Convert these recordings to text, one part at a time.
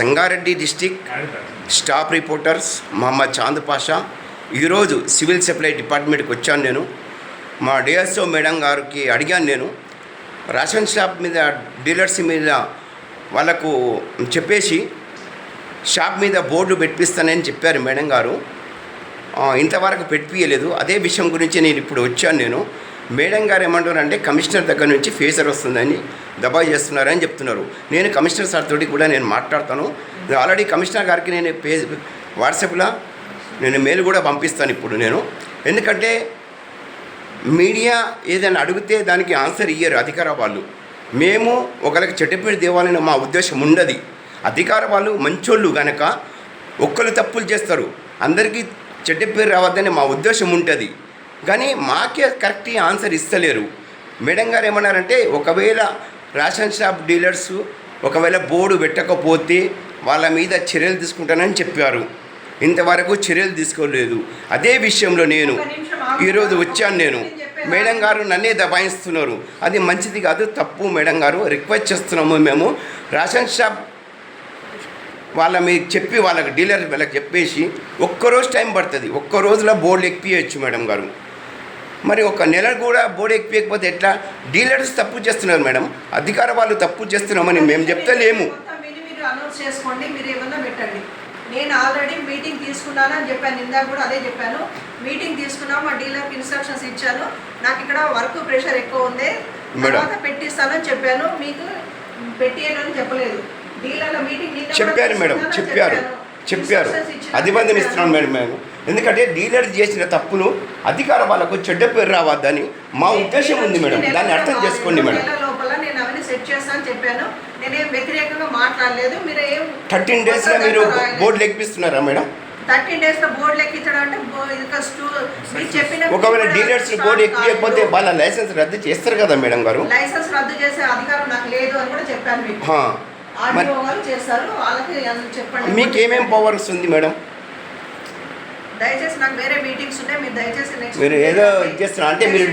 Sangareddy district staff reporters Mohammed Chand Pasha. ఈరోజు civil supply డిపార్ట్మెంట్కి వచ్చాను నేను. మా డిఎస్ఓ మేడం గారికి అడిగాను నేను. రేషన్ షాప్ మీద డీలర్స్ మీద వాళ్ళకు చెప్పేసి షాప్ మీద బోర్డు పెట్టిస్తానని చెప్పారు మేడం గారు. ఇంతవరకు పెట్టియలేదు అదే విషయం గురించి నేను ఇప్పుడు వచ్చాను నేను. మేడం గారు ఏమంటున్నారంటే కమిషనర్ దగ్గర నుంచి ఫేసర్ వస్తుందని దబా చేస్తున్నారని చెప్తున్నారు. నేను కమిషనర్ సార్ తోటి కూడా నేను మాట్లాడతాను. ఆల్రెడీ కమిషనర్ గారికి నేను పే వాట్సాప్లో నేను మెయిల్ కూడా పంపిస్తాను ఇప్పుడు నేను. ఎందుకంటే మీడియా ఏదైనా అడిగితే దానికి ఆన్సర్ ఇయ్యరు అధికార వాళ్ళు. మేము ఒకరికి చెడ్డపేరు దేవాలని మా ఉద్దేశం ఉండదు. అధికార వాళ్ళు మంచోళ్ళు కనుక ఒక్కరు తప్పులు చేస్తారు. అందరికీ చెడ్డ పేరు రావద్దని మా ఉద్దేశం ఉంటుంది. కానీ మాకే కరెక్ట్ ఆన్సర్ ఇస్తలేరు. మేడం గారు ఏమన్నారంటే ఒకవేళ రేషన్ షాప్ డీలర్స్ ఒకవేళ బోర్డు పెట్టకపోతే వాళ్ళ మీద చర్యలు తీసుకుంటానని చెప్పారు. ఇంతవరకు చర్యలు తీసుకోలేదు. అదే విషయంలో నేను ఈరోజు వచ్చాను నేను. మేడం గారు నన్నే దబాయిస్తున్నారు. అది మంచిది కాదు తప్పు మేడం గారు. రిక్వెస్ట్ చేస్తున్నాము మేము. రేషన్ షాప్ వాళ్ళ మీకు చెప్పి వాళ్ళకి డీలర్ వాళ్ళకి చెప్పేసి ఒక్కరోజు టైం పడుతుంది. ఒక్క రోజులో బోర్డు ఎక్కియచ్చు మేడం గారు. మరి ఒక నెల కూడా బోర్డు ఎక్కియకపోతే ఎట్లా? డీలర్స్ తప్పు చేస్తున్నారు మేడం. అధికార వాళ్ళు తప్పు చేస్తున్నామని మేము చెప్తలేము. చేసుకోండి మీరు ఏమన్నా పెట్టండి నేను ఆల్రెడీ మీటింగ్ తీసుకున్నానని చెప్పాను. ఇందాక కూడా అదే చెప్పాను. మీటింగ్ తీసుకున్నాం మా డీలర్కి ఇన్స్ట్రక్షన్స్ ఇచ్చాను. నాకు ఇక్కడ వర్క్ ప్రెషర్ ఎక్కువ ఉంది. తర్వాత పెట్టిస్తానని చెప్పాను. మీకు పెట్టేయనని చెప్పలేదు. డీలర్ల మీటింగ్ చెప్పారు మేడం. చెప్పారు. చెప్పారు. Instructions ఇచ్చినా. అభివందన చెప్పాను. ఇస్తున్నాం మేడం మేము. ఎందుకంటే డీలర్ చేసిన తప్పులు అధికార వాళ్ళకు చెడ్డ పేరు రావద్దని మా ఉద్దేశం ఉంది మేడం. దాన్ని అర్థం చేసుకోండి మేడం. థర్టీన్ డేస్లో మీరు బోర్డులు ఎక్కిస్తున్నారా మేడం? థర్టీన్ డేస్లో బోర్డు లెక్కించడం అంటే చెప్పిన ఒకవేళ డీలర్స్ బోర్డు ఎక్కియకపోతే వాళ్ళ లైసెన్స్ రద్దు చేస్తారు కదా మేడం గారు? లైసెన్స్ రద్దు చేసే అధికారం నాకు లేదు అని కూడా చెప్పాను మీకు. చేస్తారు వాళ్ళకి చెప్పండి? మీకు ఏమేం పవర్స్ ఉంది మేడం? దయచేసి నాకు వేరే మీటింగ్స్ ఉన్నాయి మీరు దయచేసి నెక్స్ట్ మీరు ఏదో ఇది చేస్తున్నారు అంటే మీరు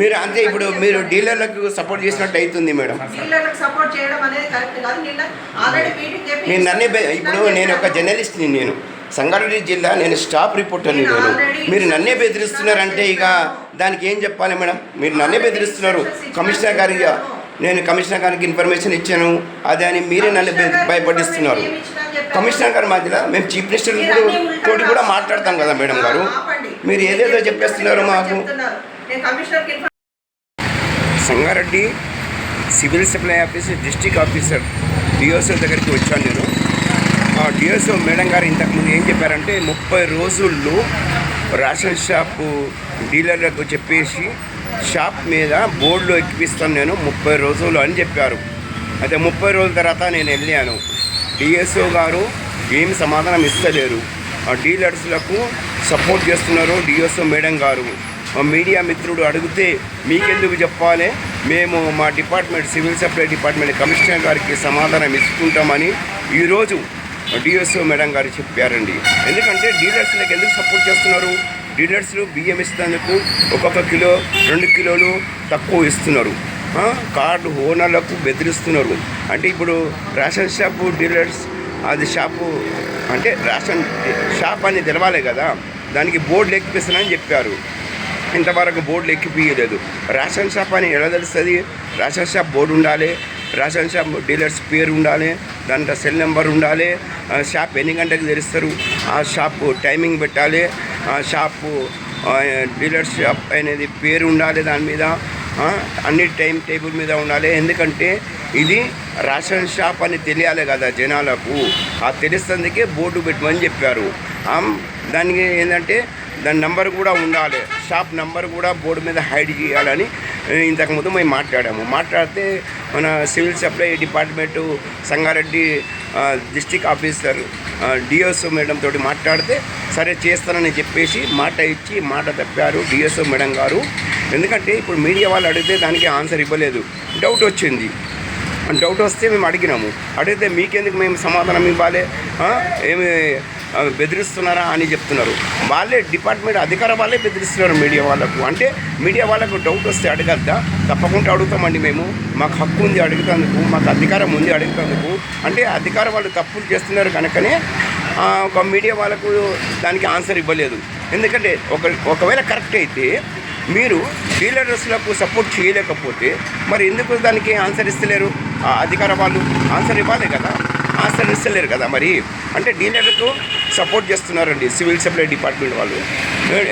మీరు అంతే ఇప్పుడు మీరు డీలర్లకు సపోర్ట్ చేసినట్టు అవుతుంది మేడం. డీలర్లకు సపోర్ట్ చేయడం అనేది కరెక్ట్ కాదు. నిన్న ఆల్రెడీ మీటింగ్ చెప్పి నేను నన్నే ఇప్పుడు నేను ఒక జర్నలిస్ట్ని నేను. సంగారెడ్డి జిల్లా నేను స్టాఫ్ రిపోర్టర్ని నేను మీరు నన్నే బెదిరిస్తున్నారంటే ఇక దానికి ఏం చెప్పాలి మేడం? మీరు నన్నే బెదిరిస్తున్నారు. కమిషనర్ గారికి నేను కమిషనర్ గారికి ఇన్ఫర్మేషన్ ఇచ్చాను. అదే అని మీరే నన్ను భయపడిస్తున్నారు. కమిషనర్ గారి మధ్యలో మేము చీఫ్ మినిస్టర్ తోటి కూడా మాట్లాడతాం కదా మేడం గారు. మీరు ఏదేదో చెప్పేస్తున్నారు మాకు. Sangareddy civil supply officer district officer డిఓసో దగ్గరికి వచ్చాను నేను. ఆ డిఓసో మేడం గారు ఇంతకుముందు ఏం చెప్పారంటే ముప్పై రోజుల్లో రేషన్ షాపు డీలర్లకు చెప్పేసి షాప్ మీద బోర్డులో ఎక్కిపిస్తాను నేను ముప్పై రోజులు అని చెప్పారు. అయితే ముప్పై రోజుల తర్వాత నేను వెళ్ళాను. డిఎస్ఓ గారు ఏం సమాధానం ఇస్తలేరు. ఆ డీలర్స్లకు సపోర్ట్ చేస్తున్నారు డిఎస్ఓ మేడం గారు. మీడియా మిత్రుడు అడిగితే మీకెందుకు చెప్పాలి? మేము మా department civil supply department commissioner గారికి సమాధానం ఇచ్చుకుంటామని ఈరోజు డిఎస్ఓ మేడం గారు చెప్పారండి. ఎందుకంటే డీలర్స్లకు ఎందుకు సపోర్ట్ చేస్తున్నారు? డీలర్స్లు బియ్యం ఇస్తేందుకు ఒక్కొక్క కిలో రెండు కిలోలు తక్కువ ఇస్తున్నారు. కార్డు ఓనర్లకు బెదిరిస్తున్నారు. అంటే ఇప్పుడు రేషన్ షాపు డీలర్స్ అది షాపు అంటే రేషన్ షాప్ అని తెలవాలి కదా దానికి బోర్డు ఎక్కిపిస్తానని చెప్పారు. ఇంతవరకు బోర్డులు ఎక్కిపించలేదు రేషన్ షాప్ అని ఎలా తెలుస్తుంది? రేషన్ షాప్ బోర్డు ఉండాలి రేషన్ షాప్ డీలర్స్ పేరు ఉండాలి దాంట్లో సెల్ నెంబర్ ఉండాలి ఆ షాప్ ఎన్ని గంటలకు తెరుస్తారు ఆ షాప్ టైమింగ్ పెట్టాలి ఆ షాపు డీలర్స్ డీలర్ షాప్ అనేది పేరు ఉండాలి దాని మీద అన్ని టైం టేబుల్ మీద ఉండాలి. ఎందుకంటే ఇది రేషన్ షాప్ అని తెలియాలి కదా జనాలకు. ఆ తెలుస్తుందికే బోర్డు పెట్టమని చెప్పారు. దానికి ఏంటంటే దాని నంబర్ కూడా ఉండాలి. షాప్ నంబర్ కూడా బోర్డు మీద హైడ్ చేయాలని ఇంతకుముందు మేము మాట్లాడాము. మాట్లాడితే మన civil supply department Sangareddy district officer DSO madam తోటి మాట్లాడితే సరే చేస్తానని చెప్పేసి మాట ఇచ్చి మాట తప్పారు డిఎస్ఓ మేడం గారు. ఎందుకంటే ఇప్పుడు మీడియా వాళ్ళు అడిగితే దానికి ఆన్సర్ ఇవ్వలేదు. డౌట్ వచ్చింది. డౌట్ వస్తే మేము అడిగినాము. అడిగితే మీకెందుకు మేము సమాధానం ఇవ్వాలి? ఏమి బెదిరిస్తున్నారా అని చెప్తున్నారు. వాళ్ళే డిపార్ట్మెంట్ అధికార వాళ్ళే బెదిరిస్తున్నారు మీడియా వాళ్ళకు. అంటే మీడియా వాళ్ళకు డౌట్ వస్తే అడగద్దా? తప్పకుండా అడుగుతామండి మేము. మాకు హక్కు ఉంది అడుగుతందుకు మాకు అధికారం ఉంది అడుగుతందుకు. అంటే అధికార వాళ్ళు తప్పులు చేస్తున్నారు కనుకనే ఒక మీడియా వాళ్ళకు దానికి ఆన్సర్ ఇవ్వలేదు. ఎందుకంటే ఒక ఒకవేళ కరెక్ట్ అయితే మీరు డీలర్స్లకు సపోర్ట్ చేయలేకపోతే మరి ఎందుకు దానికి ఆన్సర్ ఇస్తలేరు? ఆ అధికార వాళ్ళు ఆన్సర్ ఇవ్వాలి కదా. ఆన్సర్ ఇస్తలేరు కదా మరి. అంటే డీలర్లకు సపోర్ట్ చేస్తున్నారండి సివిల్ సప్లై డిపార్ట్మెంట్ వాళ్ళు.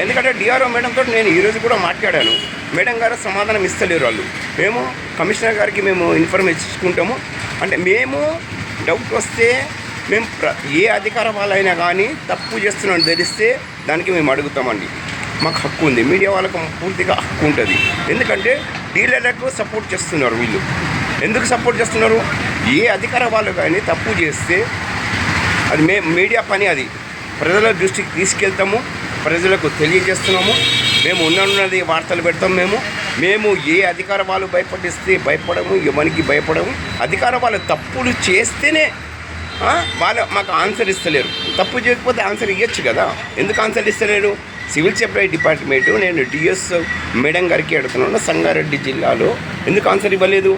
ఎందుకంటే డిఆర్ఓ మేడంతో నేను ఈరోజు కూడా మాట్లాడాను. మేడం గారు సమాధానం ఇస్తలేరు వాళ్ళు. మేము కమిషనర్ గారికి మేము ఇన్ఫర్మేషన్ ఇచ్చుకుంటాము. అంటే మేము డౌట్ వస్తే మేము ప్ర ఏ అధికార వాళ్ళైనా కానీ తప్పు చేస్తున్నాం తెలిస్తే దానికి మేము అడుగుతామండి. మాకు హక్కు ఉంది. మీడియా వాళ్ళకు పూర్తిగా హక్కు ఉంటుంది. ఎందుకంటే డీలర్లకు సపోర్ట్ చేస్తున్నారు వీళ్ళు. ఎందుకు సపోర్ట్ చేస్తున్నారు? ఏ అధికార వాళ్ళు కానీ తప్పు చేస్తే అది మే మీడియా పని అది. ప్రజల దృష్టికి తీసుకెళ్తాము. ప్రజలకు తెలియజేస్తున్నాము. మేము ఉన్నది వార్తలు పెడతాం మేము. మేము ఏ అధికార వాళ్ళు భయపడిస్తే భయపడము ఎవరికి భయపడము? అధికార వాళ్ళు తప్పులు చేస్తేనే వాళ్ళు మాకు ఆన్సర్ ఇస్తలేరు. తప్పు చేయకపోతే ఆన్సర్ ఇవ్వచ్చు కదా. ఎందుకు ఆన్సర్ ఇస్తలేరు? సివిల్ సప్లై డిపార్ట్మెంట్ నేను డిఎస్ మేడం గారికి అడుగుతున్నాను సంగారెడ్డి జిల్లాలో. ఎందుకు ఆన్సర్ ఇవ్వలేదు?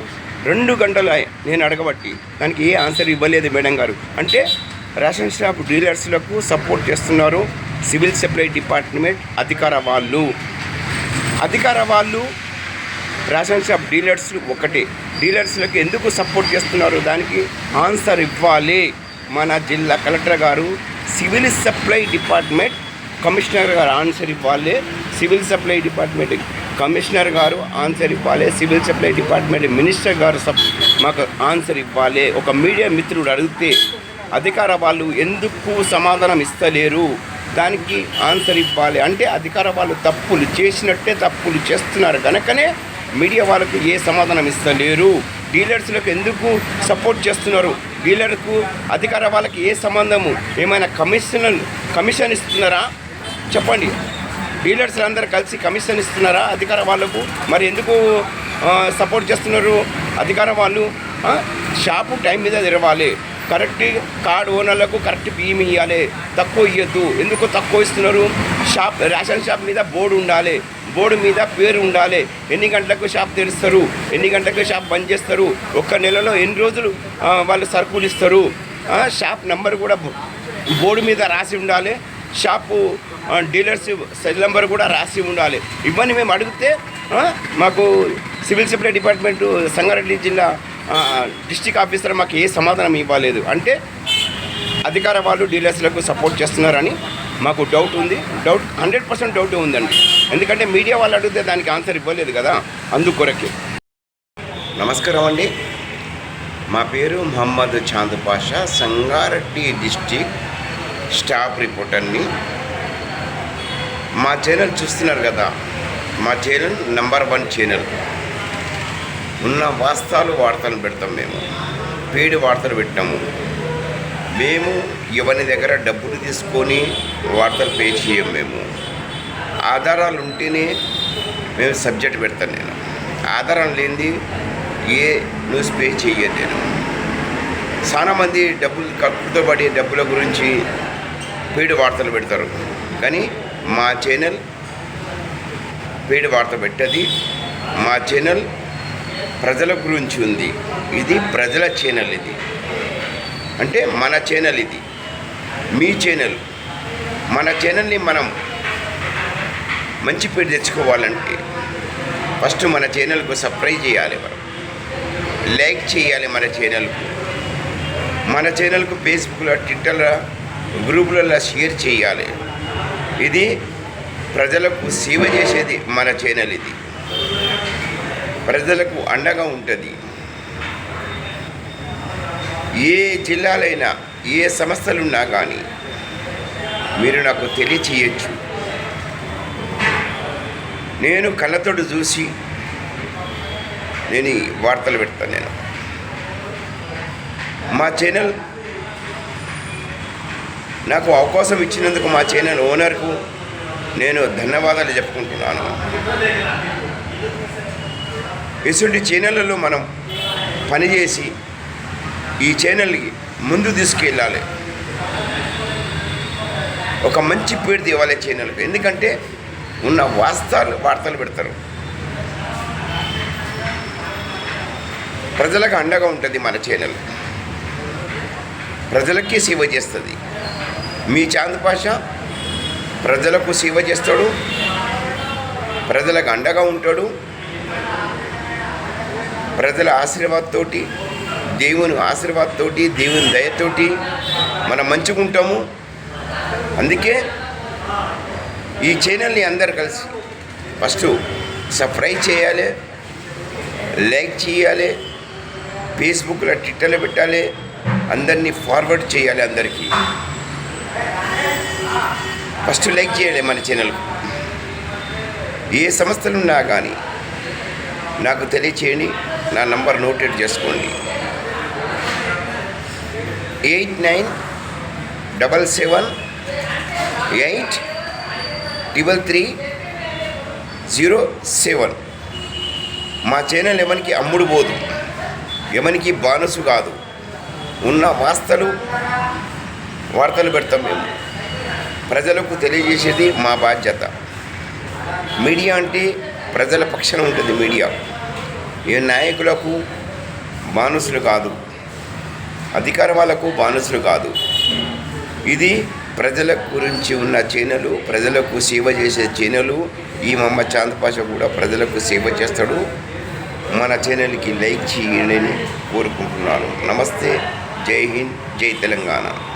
రెండు గంటలు నేను అడగబట్టి దానికి ఏ ఆన్సర్ ఇవ్వలేదు మేడం గారు. అంటే రేషన్ షాప్ డీలర్స్లకు సపోర్ట్ చేస్తున్నారు సివిల్ సప్లై డిపార్ట్మెంట్ అధికార వాళ్ళు. అధికార వాళ్ళు రేషన్ షాప్ డీలర్స్ ఒకటే. డీలర్స్లకు ఎందుకు సపోర్ట్ చేస్తున్నారు? దానికి ఆన్సర్ ఇవ్వాలి. మన జిల్లా కలెక్టర్ గారు సివిల్ సప్లై డిపార్ట్మెంట్ కమిషనర్ గారు ఆన్సర్ ఇవ్వాలి. సివిల్ సప్లై డిపార్ట్మెంట్ కమిషనర్ గారు ఆన్సర్ ఇవ్వాలి. సివిల్ సప్లై డిపార్ట్మెంట్ మినిస్టర్ గారు సప్ మాకు ఆన్సర్ ఇవ్వాలి. ఒక మీడియా మిత్రుడు అడిగితే అధికార వాళ్ళు ఎందుకు సమాధానం ఇస్తలేరు? దానికి ఆన్సర్ ఇవ్వాలి. అంటే అధికార వాళ్ళు తప్పులు చేసినట్టే తప్పులు చేస్తున్నారు. కనుకనే మీడియా వాళ్ళకు ఏ సమాధానం ఇస్తలేరు? డీలర్స్లకు ఎందుకు సపోర్ట్ చేస్తున్నారు? డీలర్కు అధికార వాళ్ళకి ఏ సంబంధము? ఏమైనా కమిషన్ కమిషన్ ఇస్తున్నారా? చెప్పండి. డీలర్స్ అందరు కలిసి కమిషన్ ఇస్తున్నారా అధికార వాళ్ళకు? మరి ఎందుకు సపోర్ట్ చేస్తున్నారు అధికార వాళ్ళు? షాపు టైం మీద తెరవాలి. కరెక్ట్ కార్డ్ ఓనర్లకు కరెక్ట్ బియ్యం ఇవ్వాలి తక్కువ ఇవ్వద్దు ఎందుకు తక్కువ ఇస్తున్నారు? షాప్ రేషన్ షాప్ మీద బోర్డు ఉండాలి. బోర్డు మీద పేరు ఉండాలి. ఎన్ని గంటలకు షాప్ తెరుస్తారు? ఎన్ని గంటలకు షాప్ బంద్ చేస్తారు? ఒక్క నెలలో ఎన్ని రోజులు వాళ్ళు సరుకులు ఇస్తారు? షాప్ నెంబర్ కూడా బో- బోర్డు మీద రాసి ఉండాలి. Shop dealership dealers cell number కూడా రాసి ఉండాలి. ఇవన్నీ మేము అడిగితే మాకు సివిల్ సప్లై డిపార్ట్మెంట్ సంగారెడ్డి జిల్లా డిస్టిక్ ఆఫీసర్ మాకు ఏ సమాధానం ఇవ్వలేదు. అంటే అధికార వాళ్ళు డీలర్స్లకు సపోర్ట్ చేస్తున్నారని మాకు డౌట్ ఉంది. డౌట్ హండ్రెడ్ పర్సెంట్ డౌట్ ఉందండి. ఎందుకంటే మీడియా వాళ్ళు అడిగితే దానికి ఆన్సర్ ఇవ్వలేదు కదా అందుకొరకే. నమస్కారం అండి. మా పేరు మహమ్మద్ చాంద్ పాషా సంగారెడ్డి డిస్టిక్ స్టాఫ్ రిపోర్టర్ని మా ఛానల్ చూస్తున్నారు కదా మా ఛానల్ నెంబర్ వన్ ఛానల్. ఉన్న వాస్తవాలు వార్తలు పెడతాం మేము. పేడి వార్తలు పెట్టాము మేము ఎవరి దగ్గర డబ్బులు తీసుకొని వార్తలు పే చేయం మేము. ఆధారాలు ఉంటేనే మేము సబ్జెక్ట్ పెడతాను నేను. ఆధారం లేనిది ఏ న్యూస్ పే చేయను నేను. చాలా మంది డబ్బులు కక్కుతో పడే డబ్బుల గురించి పేడు వార్తలు పెడతారు. కానీ మా ఛానల్ పేడు వార్త పెట్టది. మా ఛానల్ ప్రజల గురించి ఉంది. ఇది ప్రజల ఛానల్ ఇది. అంటే మన ఛానల్ ఇది. మీ ఛానల్ మన ఛానల్ని మనం మంచి పేరు తెచ్చుకోవాలంటే ఫస్ట్ మన ఛానల్కు సబ్స్క్రైబ్ చేయాలి మనం. లైక్ చేయాలి మన ఛానల్కు మన ఛానల్కు ఫేస్బుక్లో ట్విట్టర్లో గ్రూపులలో షేర్ చేయాలి. ఇది ప్రజలకు సేవ చేసేది మన ఛానల్ ఇది. ప్రజలకు అండగా ఉంటుంది. ఏ జిల్లాలైనా ఏ సంస్థలున్నా కానీ మీరు నాకు తెలియచేయచ్చు. నేను కళ్ళతోడు చూసి నేను వార్తలు పెడతాను నేను. మా ఛానల్ నాకు అవకాశం ఇచ్చినందుకు మా ఛానల్ ఓనర్కు నేను ధన్యవాదాలు చెప్పుకుంటున్నాను. ఇటువంటి ఛానళ్ళలో మనం పనిచేసి ఈ ఛానల్కి ముందు తీసుకెళ్ళాలి. ఒక మంచి పేరు తేవాలి ఛానల్కి. ఎందుకంటే ఉన్న వాస్తవాలు వార్తలు పెడతారు. ప్రజలకు అండగా ఉంటుంది మన ఛానల్. ప్రజలకే సేవ చేస్తుంది. మీ చాంద్ పాషా ప్రజలకు సేవ చేస్తాడు ప్రజలకు అండగా ఉంటాడు. ప్రజల ఆశీర్వాదతోటి దేవుని ఆశీర్వాదతోటి దేవుని దయతోటి మనం మంచుకుంటాము. అందుకే ఈ ఛానల్ని అందరు కలిసి ఫస్ట్ సబ్స్క్రైబ్ చేయాలి లైక్ చేయాలి ఫేస్బుక్లో ట్విట్టర్లో పెట్టాలి అందరినీ ఫార్వర్డ్ చేయాలి అందరికీ. ఫస్ట్ లైక్ చేయండి మన ఛానల్కు ఏ సంస్థలు ఉన్నా కానీ నాకు తెలియచేయండి నా నంబర్ నోటెడ్ చేసుకోండి. Eight nine double seven eight triple three zero seven. మా ఛానల్ ఎవరికి అమ్ముడు పోదు ఎవరికి బానసు కాదు. ఉన్న వాస్తలు వార్తలు పెడతాం మేము. ప్రజలకు తెలియజేసేది మా బాధ్యత. మీడియా అంటే ప్రజల పక్షాన ఉంటుంది మీడియా. ఏ నాయకులకు బానుసులు కాదు. అధికార వాళ్ళకు బానుసులు కాదు. ఇది ప్రజల గురించి ఉన్న చేనలు ప్రజలకు సేవ చేసే చేనలు ఈ మమ్మ చాందపాష కూడా ప్రజలకు సేవ చేస్తాడు. మన ఛానల్కి లైక్ చేయండి అని కోరుకుంటున్నాను. నమస్తే. జై హింద్ జై తెలంగాణ.